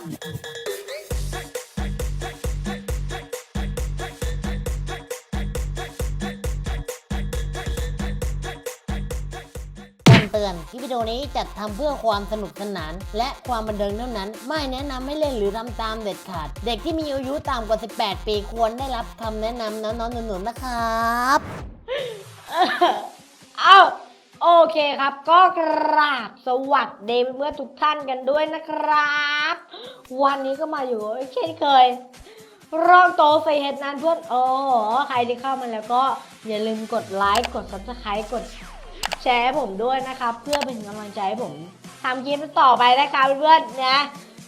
คำเตือนคลิปวิดีโอนี้จัดทำเพื่อความสนุกสนาน และความบันเทิงเท่านั้น ไม่แนะนำให้เล่นหรือทำตามเด็ดขาด เด็กที่มีอายุต่ำกว่า 18 ปีควรได้รับคำแนะนำน้องๆหนูๆนะครับ เอา โอเคครับ ก็กราบสวัสดีเพื่อนทุกท่านกันด้วยนะครับ วันนี้ก็มาอยู่เช่นเคยรองโตใส่เห็ดนานเพื่อนโอ้ใครที่เข้ามาแล้วก็อย่าลืมกดไลค์กด subscribe กดแชร์ผมด้วยนะครับ เพื่อเป็นกำลังใจให้ผมทำคลิปต่อไปนะครับเพื่อนๆนะ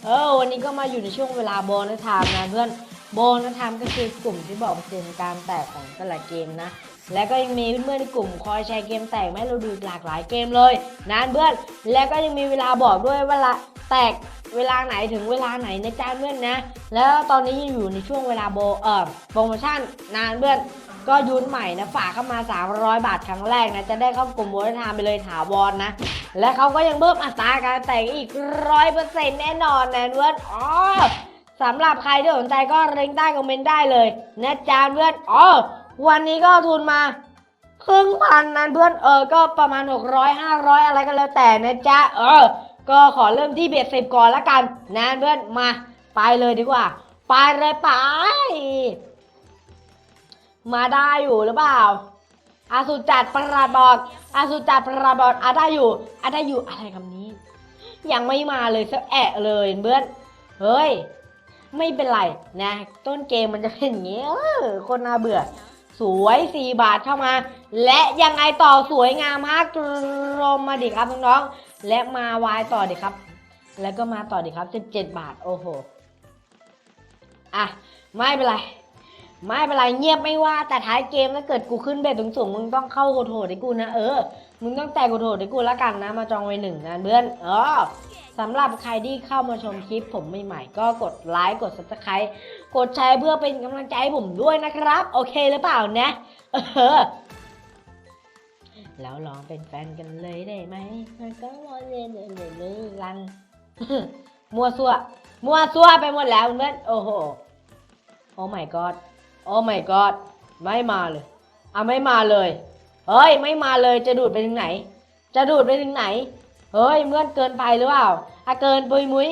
เออวันนี้ก็มาอยู่ในช่วงเวลาโบนัสไทม์นะเพื่อนโบนัสไทม์ก็คือกลุ่มที่บอกเปอร์เซ็นต์การแตกของแต่ละเกมนะ และก็ยังมีเพื่อนๆในกลุ่มคอยแชร์เกมแตกมาให้เราดูหลากหลายเกมเลยนะเพื่อน และก็ยังมีเวลาบอกด้วยเวลาแตกเวลาไหนถึงเวลาไหนนะจ๊ะเพื่อนนะ แล้วตอนนี้ยังอยู่ในช่วงเวลาโบเอ่อโปรโมชั่นนานเพื่อนก็ยูนใหม่นะฝากเข้ามา 300 บาทครั้งแรกนะจะได้เข้ากลุ่มโบนัสไทม์ไปเลยถาวรนะ และเขาก็ยังเพิ่มอัตราการแตกอีกร้อยเปอร์เซ็นต์แน่นอนนะเพื่อนอ๋อสำหรับใครที่สนใจก็เร่งใต้คอมเมนต์ได้เลยนะจ๊ะเพื่อนอ๋อ วันนี้ก็ทุนมาครึ่งพันนั้นเพื่อนเออก็ประมาณ 600 500 อะไรก็แล้วแต่นะจ๊ะเออ ก็ขอเริ่มที่เบียดสิบก่อนละกันนะเพื่อนมา ไปเลยดีกว่า ไปเลยไป มาได้อยู่หรือเปล่าอาสุจัดประหลาดบอกอาสุจัดประหลาดบอกอาได้อยู่อาได้อยู่อะไรคำนี้ ยังไม่มาเลยสักแอะเลยเพื่อนเฮ้ย ไม่เป็นไรนะ ต้นเกมมันจะเป็นอย่างงี้คนน่าเบื่อ สวย 4 บาทเข้ามา และยังไงต่อสวยงามมากกรมมาดิครับน้องๆและมาวายต่อดิครับ แล้วก็มาต่อดิครับ 17 บาทโอ้โหอะไม่เป็นไร ไม่เป็นไรเงียบไม่ว่าแต่ท้ายเกมถ้าเกิดกูขึ้นเบ็ดสูงๆมึงต้องเข้าโหดโหดให้กูนะเออมึงต้องแตกโหดโหดให้กูแล้วกันนะ มาจองไว้หนึ่งนะเพื่อนเออสำหรับใครที่เข้ามาชมคลิปผมใหม่ๆก็กดไลค์กด subscribe กดแชร์เพื่อเป็นกำลังใจให้ผมด้วยนะครับ โอเคหรือเปล่านะเออแล้วลองเป็นแฟนกันเลยได้ไหมมันก็รอเรียนเรียนเรียนเรียนรันมัวซัวมัวซัวไปหมดแล้วเพื่อนโอ้โหโอ้ my god โอ้ my god ไม่มาเลยอะไม่มาเลย เฮ้ย ไม่มาเลยจะดูดไปถึงไหน จะดูดไปถึงไหน เฮ้ยเมื่อนเกินไปหรือเปล่าอะเกินปุยมุ้ย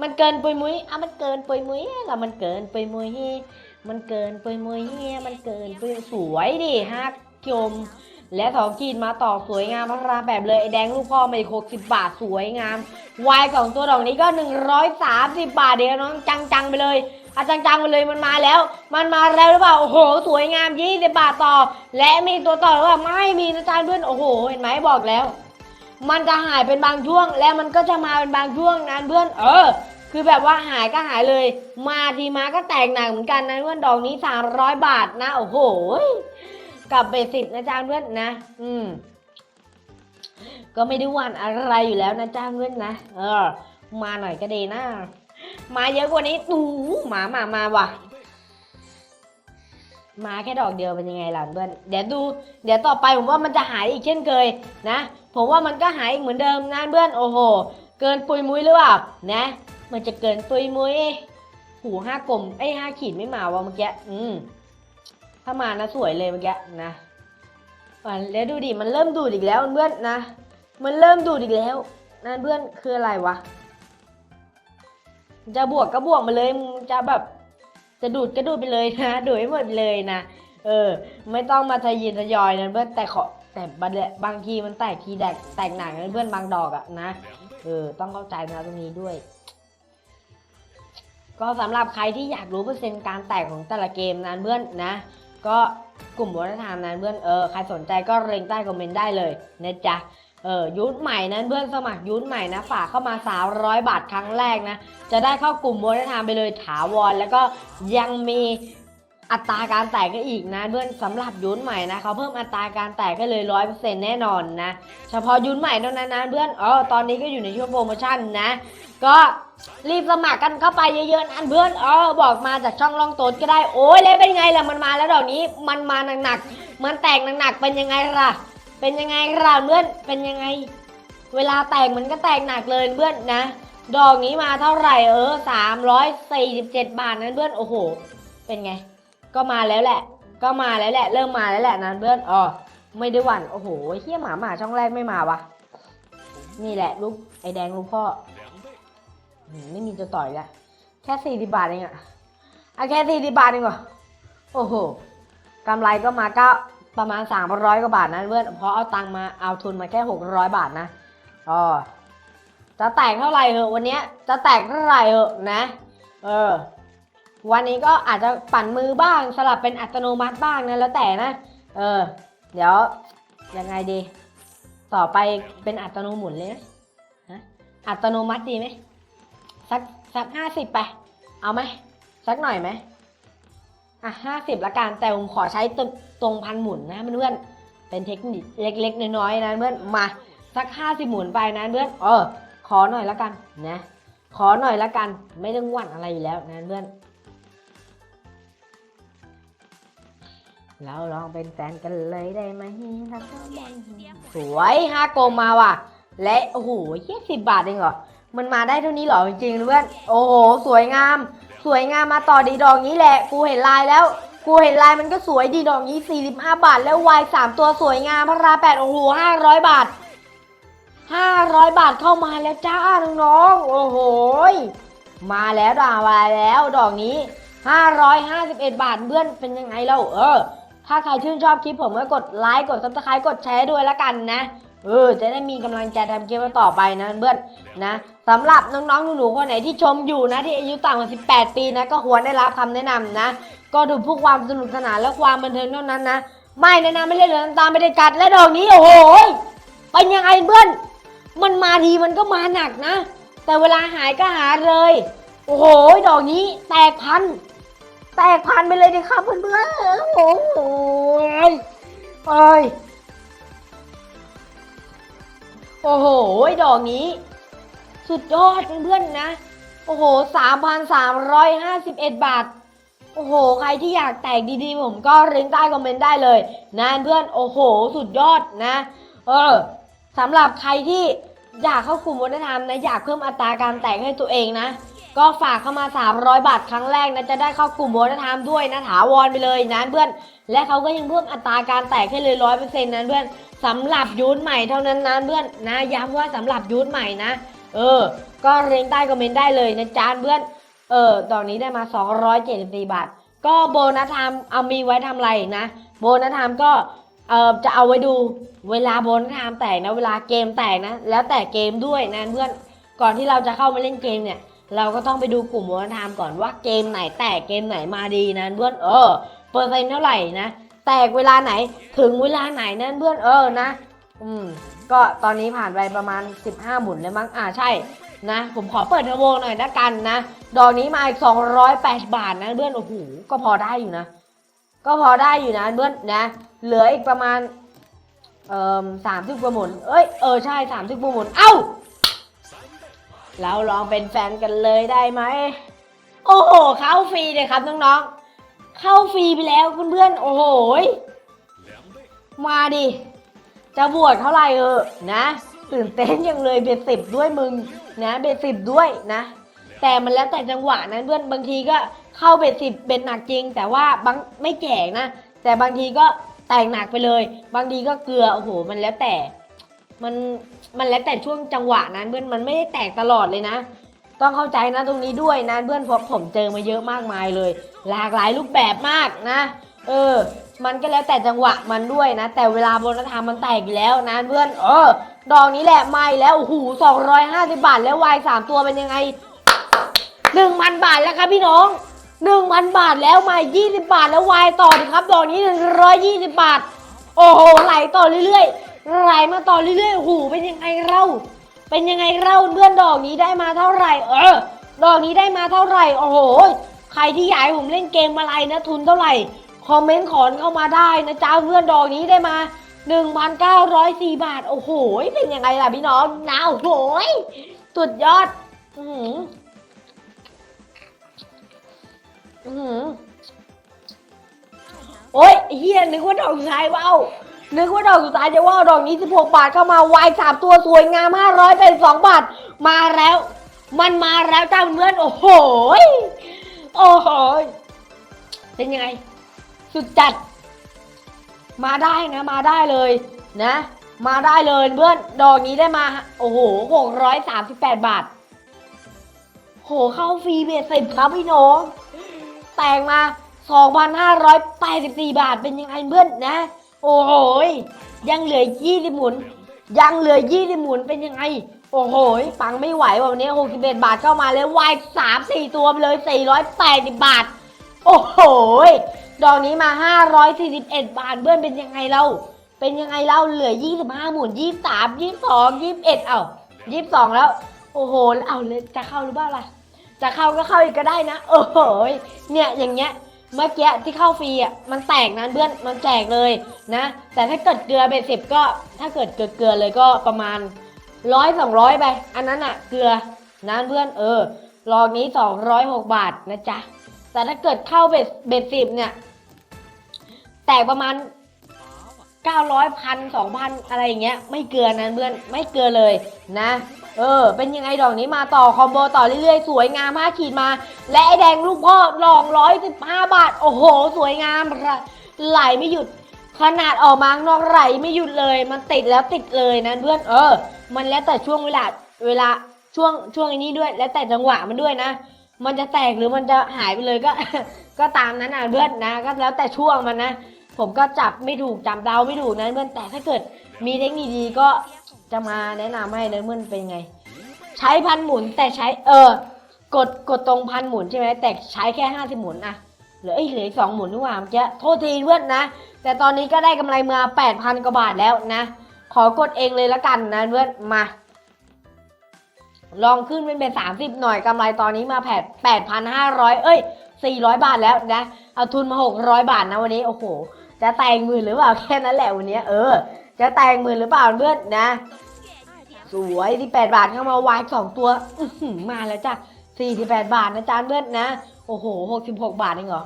มันเกินปุยมุ้ยอะมันเกินปุยมุ้ยแล้วมันเกินปุยมุ้ยมันเกินปุยมุ้ยมันเกินปุยสวยดิฮักชมและสองขีดมาต่อสวยงามพัฒนาแบบเลยไอแดงลูกพ่อไมาอีกหกสิบบาทสวยงามวายของตัวดอกนี้ก็หนึ่งร้อยสามสิบบาทเดียวน้องจังๆไปเลย อาจังๆไปเลยมันมาแล้ว มันมาแล้วหรือเปล่าโอ้โห สวยงามยี่สิบบาทต่อ และมีตัวต่อหรือเปล่าไม่มีนะจ๊ะเพื่อนโอ้โห เห็นไหมบอกแล้ว มันจะหายเป็นบางช่วง แล้วมันก็จะมาเป็นบางช่วงนั้นเพื่อน เออ คือแบบว่าหายก็หายเลย มาทีมาก็แตกหนักเหมือนกันนะเพื่อนดอกนี้สามร้อยบาทนะโอ้โหกับเบสิกนะจ๊ะเพื่อนนะ อืม ก็ไม่ได้หวันอะไรอยู่แล้วนะจ้าเพื่อนนะ เออ มาหน่อยก็ดีนะ มาเยอะกว่านี้ตูหมามามาว่ะ มาแค่ดอกเดียวเป็นยังไงล่ะเพื่อน เดี๋ยวดู เดี๋ยวต่อไปผมว่ามันจะหายอีกเช่นเคยนะ ผมว่ามันก็หายอีกเหมือนเดิมนะเพื่อน โอ้โห เกินปุยมุ้ยหรือเปล่า นะ มันจะเกินปุยมุ้ย หูห้ากลมไอ้ห้าขีดไม่มาว่ะเมื่อกี้ อืม ถ้ามานะสวยเลยเมื่อกี้นะอะแล้วดูดิ มันเริ่มดูดอีกแล้วเพื่อนนะ มันเริ่มดูดอีกแล้วนั่นเพื่อนคืออะไรวะ จะบวกก็บวกมาเลยมึงจะแบบ จะดูดก็ดูดไปเลยนะดูดให้หมดเลยนะเออ ไม่ต้องมาทะยินทะยอยนะเพื่อนแต่ขอแต่บางบางทีมันแตกทีแตกแตกหนักนะเพื่อนบางดอกอะนะเออ ต้องเข้าใจนะตรงนี้ด้วย ก็สำหรับใครที่อยากรู้เปอร์เซ็นต์การแตกของแต่ละเกมนั้นเพื่อนนะ ก็กลุ่มวัฒนธรรมนั้นเพื่อนเออใครสนใจก็เล็งใต้คอมเมนต์ได้เลยนะจ๊ะ เออยุทธใหม่นั้นเพื่อนสมัครยุทธใหม่นะฝากเข้ามา 300 บาทครั้งแรกนะ จะได้เข้ากลุ่มวัฒนธรรมไปเลยถาวร แล้วก็ยังมีอัตราการแตกก็อีกนะเพื่อนสำหรับยุทใหม่นะเขาเพิ่มอัตราการแตกให้เลยร้อยเปอร์เซ็นต์แน่นอนนะ เฉพาะยุทใหม่เท่านั้นนะเพื่อนเออตอนนี้ก็อยู่ในช่วงโปรโมชั่นนะ ก็รีบสมัครกันเข้าไปเยอะๆนะเพื่อนเออบอกมาจากช่องล่องโตดก็ได้โอ้ยแล้วเป็นไงล่ะมันมาแล้วดอกนี้มันมาหนักๆมันแตกหนักๆเป็นยังไงล่ะ เป็นยังไงล่ะเพื่อนเป็นยังไง เวลาแตกมันก็แตกหนักเลยเพื่อนนะ ดอกนี้มาเท่าไหร่เออสามร้อยสี่สิบเจ็ดบาทนั้นเพื่อนโอ้โห เป็นไง ก็มาแล้วแหละ ก็มาแล้วแหละ เริ่มมาแล้วแหละนั้นเพื่อนอ๋อไม่ได้หวั่นโอ้โหเฮียหมาหมาช่องแรกไม่มาวะนี่แหละลูกไอแดงลูกพ่อไม่มีจะต่อยละแค่สี่สิบบาทเองอะอะแค่สี่สิบบาทเองเหรอโอ้โหกำไรก็มาก็ ประมาณสามร้อยกว่าบาทนะเพื่อนเพราะเอาตังมาเอาทุนมาแค่หกร้อยบาทนะอ๋อจะแตกเท่าไหร่เหอะวันนี้จะแตกเท่าไหร่เหอะนะ เออ วันนี้ก็อาจจะปั่นมือบ้างสลับเป็นอัตโนมัติบ้างนะแล้วแต่นะ เออ เดี๋ยวยังไงดี ต่อไปเป็นอัตโนหมุนเลยไหมฮะอัตโนมัติดีไหมสักสักห้าสิบไป เอาไหมสักหน่อยไหม อะห้าสิบละกันแต่ผมขอใช้ตรงพันหมุนนะเพื่อนเป็นเทคนิคเล็กๆน้อยๆนะเพื่อนมาสักห้าสิบหมุนไปนะเพื่อนเออขอหน่อยละกันนะขอหน่อยละกันไม่ต้องหวั่นอะไรอยู่แล้วนะเพื่อนเราลองเป็นแฟนกันเลยได้ไหมรักก็ได้สวยห้าโกมมาว่ะ และโอ้โหยี่สิบบาทเองเหรอมันมาได้เท่านี้เหรอจริงๆเพื่อนโอ้โหสวยงาม สวยงามมาต่อดีดอกนี้แหละ กูเห็นลายแล้ว กูเห็นลายมันก็สวยดีดอกนี้ 45 บาท แล้ววายสามตัวสวยงามพระราแปดโอ้โห500 บาท 500 บาทเข้ามาแล้วจ้าน้องๆโอ้โหยมาแล้วด่ามาแล้วดอกนี้ 551 บาทเพื่อนเป็นยังไงเล่าเออ ถ้าใครชื่นชอบคลิปผมก็กดไลค์กดซับสไครต์กดแชร์ด้วยละกันนะ เออจะได้มีกำลังใจทำคลิปต่อไปนะเพื่อนนะสำหรับน้องๆหนูๆคนไหนที่ชมอยู่นะที่อายุต่ำกว่า 18 ปีนะก็ควรได้รับคำแนะนำนะ ก็ดูผู้ความสนุกสนานและความบันเทิงเท่านั้นนะ ไม่แนะนำไม่เล่นเหลือตามไม่ได้กัดและดอกนี้โอ้โหเป็นยังไงเพื่อน มันมาทีมันก็มาหนักนะ แต่เวลาหายก็หาเลย โอ้โหดอกนี้แตกพัน แตกพันไปเลยดิครับเพื่อนๆโอ้โหเอ้ย โอ้โห ดอกนี้ สุดยอดเพื่อนๆนะ โอ้โหสามพันสามร้อยห้าสิบเอ็ดบาท โอ้โห ใครที่อยากแตกดีๆ ผมก็ลิงก์ใต้คอมเมนต์ได้เลยนะเพื่อน โอ้โห สุดยอดนะ เออสำหรับใครที่อยากเข้ากลุ่มวัฒนธรรมนะอยากเพิ่มอัตราการแตกให้ตัวเองนะ ก็ฝากเข้ามา 300 บาทครั้งแรกนะจะได้เข้ากลุ่มวัฒนธรรมด้วยนะถาวรไปเลยนะเพื่อน และเขาก็ยังเพิ่มอัตราการแตกให้เลยร้อยเปอร์เซ็นต์นั้นเพื่อนสำหรับยูทใหม่เท่านั้นนะเพื่อนนะย้ำว่าสำหรับยูทใหม่นะ เออ ก็เรียงใต้คอมเมนต์ได้เลยนะจานเพื่อนเออตอนนี้ได้มา 274 บาท ก็โบนัสไทม์เอามีไว้ทำอะไรนะ โบนัสไทม์ก็เออจะเอาไว้ดูเวลาโบนัสไทม์แตกนะ เวลาเกมแตกนะ แล้วแต่เกมด้วยนะเพื่อนก่อนที่เราจะเข้ามาเล่นเกมเนี่ย เราก็ต้องไปดูกลุ่มโบนัสไทม์ก่อนว่าเกมไหนแตกเกมไหนมาดีนะเพื่อนเออ เปอร์เซ็นต์เท่าไหร่นะ แตกเวลาไหนถึงเวลาไหนนั่นเพื่อนเออนะ อืม ก็ตอนนี้ผ่านไปประมาณ 15 หมุนแล้วมั้งอ่าใช่นะ ผมขอเปิดเทอร์โบหน่อยนะกันนะ ดอกนี้มาอีก 208 บาทนะเพื่อนโอ้โหก็พอได้อยู่นะ ก็พอได้อยู่นะเพื่อนนะ เหลืออีกประมาณเอ่อสามสิบกว่าหมุน เอ้ย เออ ใช่สามสิบกว่าหมุน เอ้า เราลองเป็นแฟนกันเลยได้ไหม โอ้โห เข้าฟรีเลยครับน้องๆ เข้าฟรีไปแล้วเพื่อนๆ โอ้โหมาดิ จะบวชเท่าไหร่เออนะตื่นเต้นยังเลยเบ็ดสิบด้วยมึงนะเบ็ดสิบด้วยนะ แต่มันแล้วแต่จังหวะนั้นเพื่อนบางทีก็เข้าเบ็ดสิบเบ็ดหนักจริง แต่ว่าบางไม่แจกนะ แต่บางทีก็แตกหนักไปเลย บางทีก็เกลือโอ้โหมันแล้วแต่ มันมันแล้วแต่ช่วงจังหวะนั้นเพื่อนมันไม่ได้แตกตลอดเลยนะ ต้องเข้าใจนะตรงนี้ด้วยนะเพื่อนพราะผมเจอมาเยอะมากมายเลย หลากหลายรูปแบบมากนะ เออ มันก็แล้วแต่จังหวะมันด้วยนะ แต่เวลาบนัสไทม์มันแตกอยู่แล้วนะเพื่อนเออดอกนี้แหละไม่แล้วโอ้โหสองร้อยห้าสิบบาทแล้ววายสามตัวเป็นยังไงหนึ่งพันบาทแล้วครับพี่น้องหนึ่งพันบาทแล้วมายี่สิบบาทแล้ววายต่อครับ ดอกนี้หนึ่งร้อยยี่สิบาท โอ้โหไหลต่อเรื่อยๆไหลมาต่อเรื่อยๆโอ้โหเป็นยังไงเรา เป็นยังไงเราเพื่อนดอกนี้ได้มาเท่าไหร่ เออ ดอกนี้ได้มาเท่าไหร่ โอ้โห ใครที่อยากให้ผมเล่นเกมอะไรนะทุนเท่าไหร่ คอมเมนต์ขอนเข้ามาได้นะจ้าเพื่อนดอกนี้ได้มา 1,904 บาท โอ้โห เป็นยังไงล่ะพี่น้องนาวโหยสุดยอด อือหืออือหือโอ๊ยเฮียนึกว่าดอกสุดท้ายว้าว นึกว่าดอกสุดท้ายจะว่าดอกนี้ 16 บาทเข้ามาวายสามตัวสวยงาม582บาท มาแล้ว มันมาแล้วจ้าเพื่อนโอ้โหโอ้โหเป็นยังไง สุดจัด มาได้นะมาได้เลยนะ มาได้เลยเพื่อนดอกนี้ได้มา โอ้โหหกร้อยสามสิบแปดบาทโหเข้าฟรีเบสสิบครับพี่น้อง แต่งมา 2,584 บาทเป็นยังไงเพื่อนนะ โอ้โหยยังเหลือ20หมุน ยังเหลือ20หมุนเป็นยังไง โอ้โหยปังไม่ไหวว่ะวันนี้61บเอ็ดบาทเข้ามาแล้ววาย3 4ตัวไปเลย480บบาท โอ้โหยดอกนี้มา541บเอ็ดบาทเพื่อนเป็นยังไงเรา เป็นยังไงเราเหลือ25หมุน23 22 21เอ้า22แล้ว โอ้โหเอาเลยจะเข้าหรือเปล่าล่ะจะเข้าก็เข้าอีกก็ได้นะ โอ้โหยเนี่ยอย่างเงี้ย เมื่อกี้ที่เข้าฟรีอะมันแตกนะเพื่อนมันแจกเลยนะ แต่ถ้าเกิดเกลือเบ็ดสิบก็ถ้าเกิดเกลือเกลือเลยก็ประมาณร้อยสองร้อยไปอันนั้นอะเกลือนะเพื่อนเออรองนี้สองร้อยหกบาทนะจ๊ะแต่ถ้าเกิดเข้าเบ็ดเบ็ดสิบเนี่ย แตกประมาณ 900พันสองพันอะไรอย่างเงี้ยไม่เกลือนะเพื่อนไม่เกลือเลยนะ เออ เป็นยังไงดอกนี้มาต่อคอมโบต่อเรื่อยๆ สวยงามมากขีดมา และไอแดงลูกพ่อลองร้อยสิบห้าบาท โอ้โห สวยงามไหลไม่หยุดขนาดออกมาข้างนอกไหลไม่หยุดเลย มันติดแล้วติดเลยนะเพื่อนเออ มันแล้วแต่ช่วงเวลาเวลาช่วงช่วงอันนี้ด้วย แล้วแต่จังหวะมันด้วยนะมันจะแตกหรือมันจะหายไปเลยก็ ก็ตามนั้นนะเพื่อนนะ ก็แล้วแต่ช่วงมันนะ ผมก็จับไม่ถูกจำเดาไม่ถูกนะเพื่อนแต่ถ้าเกิดมีเทคนิคดีก็จะมาแนะนำให้นะเพื่อนเป็นไง ใช้พันหมุนแต่ใช้เออกดกดตรงพันหมุนใช่ไหมแต่ใช้แค่ห้าสิบหมุนอะเหลือเอ้เหลือสองหมุนนี่หว่าเมื่อกี้โทษทีเพื่อนนะ แต่ตอนนี้ก็ได้กำไรมาแปดพันกว่าบาทแล้วนะ ขอกดเองเลยละกันนะเพื่อนมา ลองขึ้นเป็นเป็นสามสิบหน่อยกำไรตอนนี้มาแปดแปดพันห้าร้อยเอ้ยสี่ร้อยบาทแล้วนะเอาทุนมาหกร้อยบาทนะวันนี้โอ้โห จะแตงมื่นหรือเปล่าแค่นั้นแหละวันนี้เออ จะแตงมื่นหรือเปล่าเพื่อนนะ สวยที่แปดบาทเข้ามาวายสองตัวมาแล้วจ้ะสี่สิบแปดบาทนะจานเพื่อนนะ โอ้โหหกสิบหกบาทเองเหรอ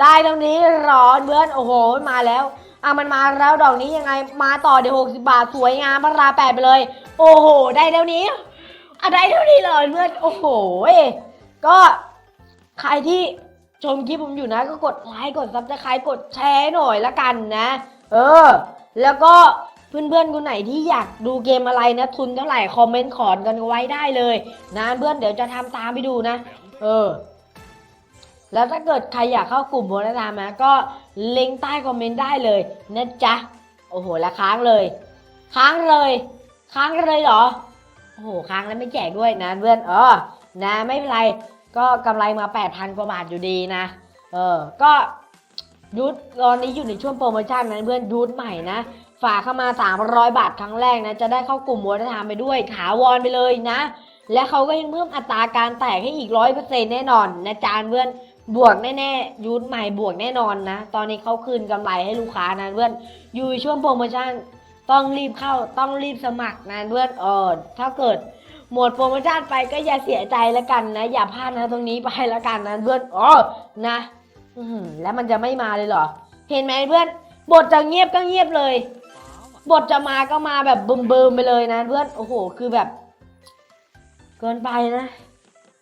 ได้ตรงนี้ร้อนเพื่อนโอ้โหมาแล้วอะมันมาแล้วดอกนี้ยังไงมาต่อเดี๋ยวหกสิบาทสวยงามพระราแปดไปเลย โอ้โห ได้เท่านี้อะได้เท่านี้เลยเพื่อนโอ้โหก็ใครที่ ชมคลิปผมอยู่นะก็กดไลค์กดซับสไครต์กดแชร์หน่อยละกันนะ เออ แล้วก็เพื่อนๆคนไหนที่อยากดูเกมอะไรนะ ทุนเท่าไหร่คอมเมนต์ขอนกันไว้ได้เลย นะเพื่อนเดี๋ยวจะทำตามไปดูนะ เออ แล้วถ้าเกิดใครอยากเข้ากลุ่มโบนัสามะก็ลิงก์ใต้คอมเมนต์ได้เลยนะจ๊ะโอ้โหแล้วค้างเลย ค้างเลย ค้างเลยเหรอโอ้โหค้างแล้วไม่แจกด้วยนะเพื่อนเออนะไม่เป็นไร ก็กำไรมา 8,000 กว่าบาทอยู่ดีนะ เออ ก็ยูทตอนนี้อยู่ในช่วงโปรโมชั่นนะเพื่อนยูทใหม่นะ ฝากเข้ามา 300 บาทครั้งแรกนะ จะได้เข้ากลุ่มวัฒนธรรมไปด้วย ถาวรไปเลยนะ และเขาก็ยังเพิ่มอัตราการแตกให้อีกร้อยเปอร์เซ็นต์แน่นอนนะจานเพื่อนบวกแน่ๆยูทใหม่บวกแน่นอนนะ ตอนนี้เขาคืนกำไรให้ลูกค้านะเพื่อนอยู่ช่วงโปรโมชั่นต้องรีบเข้าต้องรีบสมัครนะเพื่อนเออถ้าเกิด หมดโปรโมชั่นไปก็อย่าเสียใจแล้วกันนะ อย่าพลาดนะตรงนี้ไปแล้วกันนะเพื่อนอ๋อนะอแล้วมันจะไม่มาเลยเหรอ เห็นไหมเพื่อน บทจะเงียบก็เงียบเลย บทจะมาก็มาแบบเบึมบึมๆไปเลยนะ เพื่อนโอ้โห คือแบบ เกินไปนะ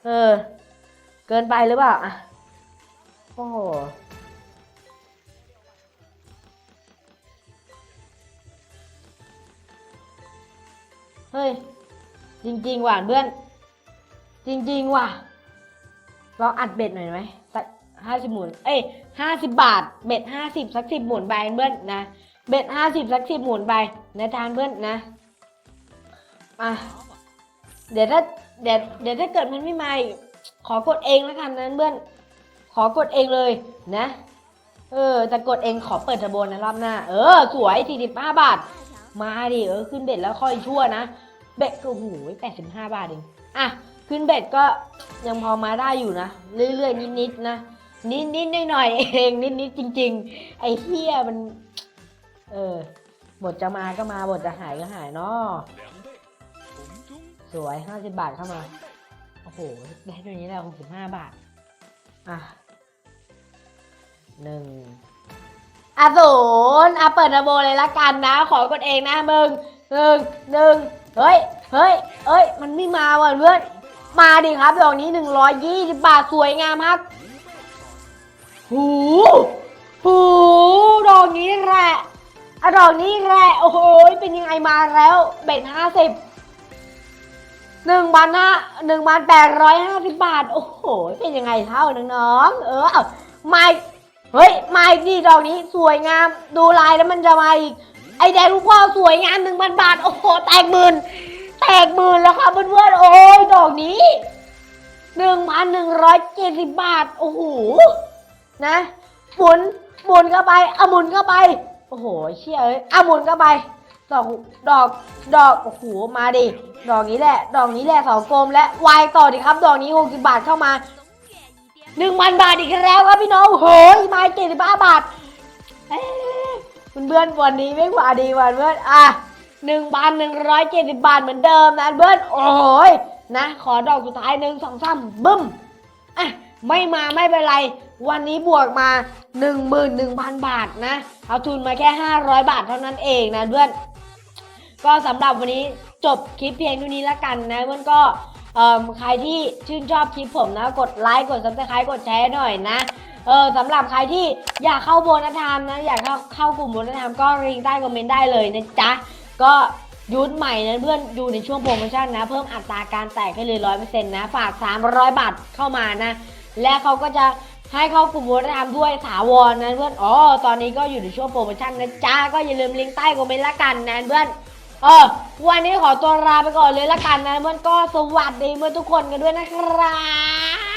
เออ เกินไปหรือเปล่าอะโอ้โหเฮ้ย จริง ๆ ว่ะเพื่อน จริง ๆ ว่ะเราอัดเบ็ดหน่อยไหมสักห้าสิบหมุน เอ้ยห้าสิบบาท เบ็ดห้าสิบสักสิบหมุนไปเพื่อนนะ เบ็ดห้าสิบสักสิบหมุนไปนะจานเพื่อนนะมาเดี๋ยวถ้าเดี๋ยวเดี๋ยวถ้าเกิดมันไม่มาขอกดเองแล้วกันนะเพื่อน ขอกดเองเลยนะ เออแต่กดเองขอเปิดทอร์โบนะรอบหน้า เออ สวยสี่สิบห้าบาท มาดิเออขึ้นเบ็ดแล้วค่อยชั่วนะ เบ็ดก็โอ้โหแปดสิบห้าบาทเอง อะ ขึ้นเบ็ดก็ยังพอมาได้อยู่นะ เรื่อยๆ นิดๆนะ นิดๆหน่อยๆเองนิดๆจริง ๆ ไอ้เฮียมัน เออบทจะมาก็มาบทจะหายก็หายเนาะสวยห้าสิบบาทเข้ามา โอ้โห ได้ตัวนี้แล้วหกสิบห้าบาท อะหนึ่งอะศูนย์อะเปิดระโบเลยละกันนะ ขอกดเองนะมึงหนึ่งหนึ่ง เฮ้ย เฮ้ย เอ้ย มันไม่มาว่ะเพื่อน มาดิครับดอกนี้ 120 บาทสวยงามครับหูหูดอกนี้แหละอะดอกนี้แหละโอ้โหเป็นยังไงมาแล้วเบ็ดห้าสิบหนึ่งพันห้าหนึ่งพันแปดร้อยห้าสิบบาท โอ้โห เป็นยังไงเท่าน้องๆเออเอามาอีกเฮ้ยมาอีกดิดอกนี้สวยงาม ดูลายแล้วมันจะมาอีก ไอแดงลูกพ่อสวยงามหนึ่งพันบาท โอ้โห แตกหมื่น แตกหมื่นแล้วครับเพื่อนๆ โอ้ย ดอกนี้หนึ่งพันหนึ่งร้อยเจ็ดสิบบาท โอ้โห นะ หมุน หมุนเข้าไปเอาหมุนเข้าไป โอ้โห เชี่ยเอ้ยเอาหมุนเข้าไป ดอก ดอก ดอก โอ้โห มาดิ ดอกนี้แหละ ดอกนี้แหละสองกลมและวายต่อดิครับ ดอกนี้หกสิบบาทเข้ามาหนึ่งพันบาทอีกแล้วครับพี่น้องโอ้โหมาเจ็ดสิบห้าบาทเอ๊ะ เพื่อนวันนี้ไม่กว่าดีว่าเพื่อนอะหนึ่งพันหนึ่งร้อยเจ็ดสิบบาทเหมือนเดิมนะเพื่อนโอ้ยนะ ขอดอกสุดท้ายหนึ่งสองสามบึ้มอะไม่มาไม่เป็นไร วันนี้บวกมาหนึ่งหมื่นหนึ่งพันบาทนะ เอาทุนมาแค่ห้าร้อยบาทเท่านั้นเองนะเพื่อน ก็สำหรับวันนี้จบคลิปเพียงเท่านี้ละกันนะเพื่อนก็เออใครที่ชื่นชอบคลิปผมนะ กดไลค์ กดซับสไครต์กดแชร์หน่อยนะ เออสำหรับใครที่อยากเข้าโบนัสไทม์นะ อยากเข้าเข้ากลุ่มโบนัสไทม์ก็ลิงใต้คอมเมนต์ได้เลยนะจ๊ะ ก็ยุทธใหม่นะเพื่อนอยู่ในช่วงโปรโมชั่นนะ เพิ่มอัตราการแตกให้เลยร้อยเปอร์เซ็นต์นะ ฝาก 300 บาทเข้ามานะ และเขาก็จะให้เข้ากลุ่มโบนัสไทม์ด้วยถาวรนะเพื่อนอ๋อตอนนี้ก็อยู่ในช่วงโปรโมชั่นนะจ๊ะก็อย่าลืมลิงก์ใต้คอมเมนต์ละกันนะเพื่อนเออวันนี้ขอตัวลาไปก่อนเลยละกันนะเพื่อนก็สวัสดีเพื่อนทุกคนกันด้วยนะครับ